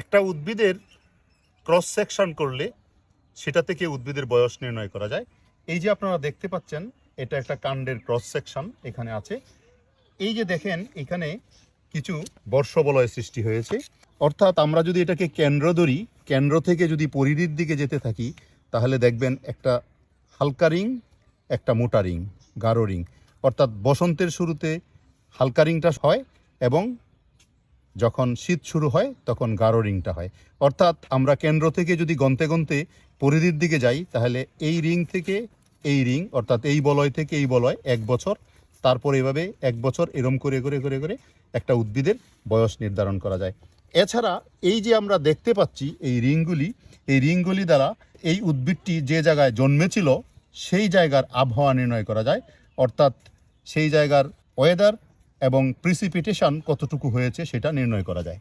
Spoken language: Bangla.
একটা উদ্ভিদের ক্রস সেকশন করলে সেটা থেকে উদ্ভিদের বয়স নির্ণয় করা যায়। এই যে আপনারা দেখতে পাচ্ছেন, এটা একটা কাণ্ডের ক্রস সেকশন এখানে আছে। এই যে দেখেন, এখানে কিছু বর্ষবলয় সৃষ্টি হয়েছে। অর্থাৎ আমরা যদি এটাকে কেন্দ্র ধরি, কেন্দ্র থেকে যদি পরিধির দিকে যেতে থাকি, তাহলে দেখবেন একটা হালকা রিং, একটা মোটা রিং, গাঢ় রিং। অর্থাৎ বসন্তের শুরুতে হালকা রিংটা হয় এবং যখন শীত শুরু হয়, তখন গাঢ় রিংটা হয়। অর্থাৎ আমরা কেন্দ্র থেকে যদি গন্তে গন্তে পরিধির দিকে যাই, তাহলে এই রিং থেকে এই রিং, অর্থাৎ এই বলয় থেকে এই বলয় এক বছর, তারপর এভাবে এক বছর এরম করে করে করে করে একটা উদ্ভিদের বয়স নির্ধারণ করা যায়। এছাড়া এই যে আমরা দেখতে পাচ্ছি এই রিংগুলি এই রিংগুলি দ্বারা এই উদ্ভিদটি যে জায়গায় জন্মেছিল, সেই জায়গার আবহাওয়া নির্ণয় করা যায়। অর্থাৎ সেই জায়গার ওয়েদার এবং প্রিসিপিটেশন কতটুকু হয়েছে সেটা নির্ণয় করা যায়।